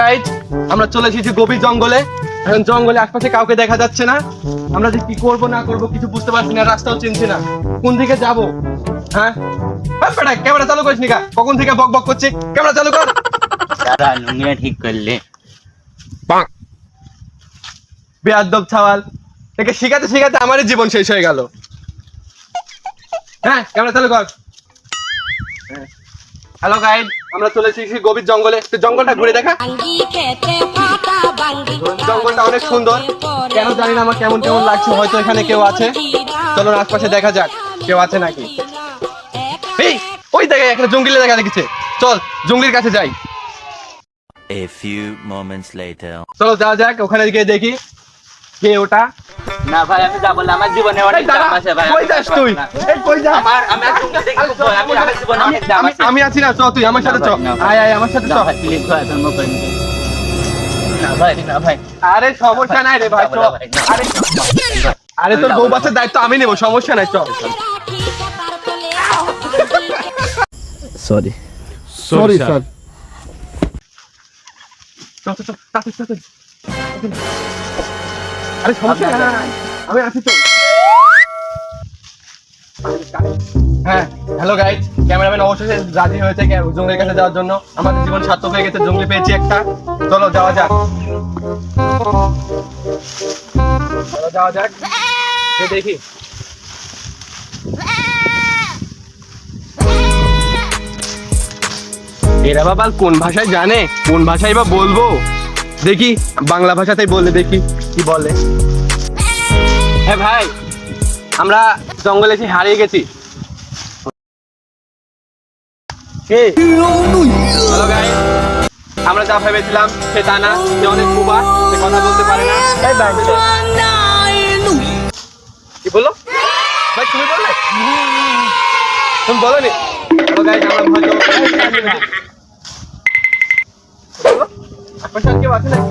Guide আমরা চলে এসেছি গভীর জঙ্গলে। এখন জঙ্গলে আশপাশে কাউকে দেখা যাচ্ছে না। আমরা যে কি করব না করব কিছু বুঝতে পারছি না রাস্তাও চিনছি না। কোন দিকে যাব? হ্যাঁ? হ্যাঁ, বেটা ক্যামেরা চালু করিস নিকা কখন থেকে বক বক করছি ক্যামেরা চালু কর। দাদা লুঙ্গিটা ঠিক করলে। বেয়াদব ছাওয়াল। একে শিখাতে শিখাতে আমারই জীবন শেষ হয়ে গেল। হ্যাঁ ক্যামেরা চালু কর। হ্যালো গাইড আমরা চলে এসেছি গভীর জঙ্গলে। জঙ্গলটা ঘুরে দেখা। জঙ্গলটা অনেক সুন্দর। কেন জানি না আমার কেমন কেমন লাগছে হয়তো এখানে কেউ আছে। চলো আশপাশে দেখা যাক কেউ আছে নাকি। এই ওই দেখে একটা জঙ্গলে দেখা দেখেছে চল জঙ্গলির কাছে যাই। A few moments later. চলো যাওয়া যাক ওখানে গিয়ে দেখি কে ওটা। না ভাই আমি যাব না আমার জীবনে অনেক দাম আছে ভাই কই যাস তুই? এই কই যাস? আমার আমি আর তোমরা দেখি আমি আমার জীবনে অনেক দাম আছে। আমি আছি না চ তুই আমার সাথে চ। না ভাই, আয় আয় আমার সাথে চ। না ভাই প্লিজ ভাই না ভাই না ভাই। আরে সমস্যা নাই রে ভাই চ। না ভাই, না। আরে আরে তোর বউ বাচ্চার দায়িত্ব আমি নেব সমস্যা নাই চ। Sorry. সরি স্যার চ, চ, চ, তাড়াতাড়ি, তাড়াতাড়ি। আরে সমস্যা আমি আছি তো। হ্যাঁ হ্যালো গাইড ক্যামেরাম্যান অবশেষে রাজি হয়েছে জঙ্গলের কাছে যাওয়ার জন্য। আমাদের জীবন সার্থক হয়ে গেছে জঙ্গলে পেয়েছি একটা। চলো যাওয়া যাক। চলো যাওয়া যাক। দেখি। এরা বাবা কোন ভাষায় জানে? কোন ভাষায় বা বলব? দেখি বাংলা ভাষাতেই বলে দেখি কি বলে। হ্যাঁ ভাই আমরা জঙ্গলে এসে হারিয়ে গেছি। হ্যালো আমরা যা ভেবেছিলাম সে তা না সে অনেক কুবা সে কথা বলতে পারে না। কি বলল? ভাই তুমি বললে? তুমি বলো নি হ্যালো গাইস আমরা হয়তো বলো, আপনার সাথে কেউ আছে নাকি?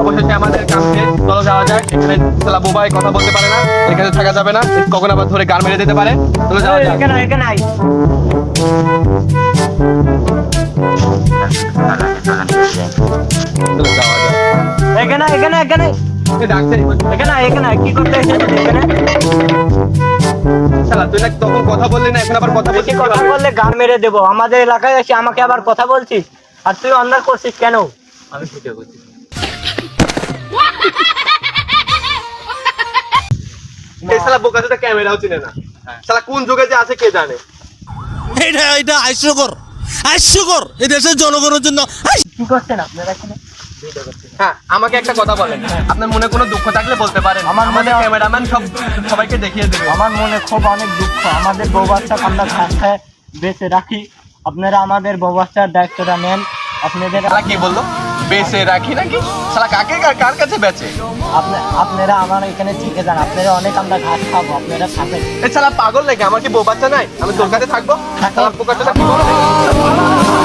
অবশেষে আমাদের কাছে চলো যাওয়া যাক এখানে সালা বোবাই কথা বলতে পারে না এখানে থাকা যাবে না। কখন আবার ধরে গান মেরে দিতে পারে? চলো যাওয়া যাক। এখানে এখানে আই চলো যাওয়া যাক। এখানে এখানে এখানে। ডাকছে। এখানে এখানে কি করতে এসেছেন এখানে? শালা তুই না তখন কথা বললি না এখন আবার কথা বলছিস কথা বললে গান মেরে দেবো? আমাদের এলাকায় এসে আমাকে আবার কথা বলছিস? আর তুই অন্যায় করছিস কেন? আমি ভিডিও করছি। এই শালা বোকা তো ক্যামেরাও চিনে না। শালা কোন যুগে যে আছে কে জানে? এটা এটা হাস্যকর। হাস্যকর। এই দেশের জনগণের জন্য কি করছেন আপনারা এখানে? হ্যাঁ আমাকে একটা কথা বলেন। আপনার মনে কোনো দুঃখ থাকলে বলতে পারেন। আমার আমাদের মনে- ক্যামেরাম্যান সব সবাইকে দেখিয়ে দেবে। আমার মনে খুব অনেক দুঃখ। আমাদের বউ বাচ্চা বেঁচে রাখি। আপনারা আমাদের ব্যবস্থার দায়িত্বটা নেন। আপনাদের শালা কি বলল? বেঁচে রাখি নাকি? শালা কাকে কার- কার কাছে বেচে? আপনা- আপনারা আমার এখানে থেকে যান। আপনারা অনেক আমরা ঘাস খাব আপনারা থাকেন। এ শালা পাগল নাকি? আমার কি বউ বাচ্চা নাই? আমি তোর কাছে থাকব? শালা পোকাটা কি বলে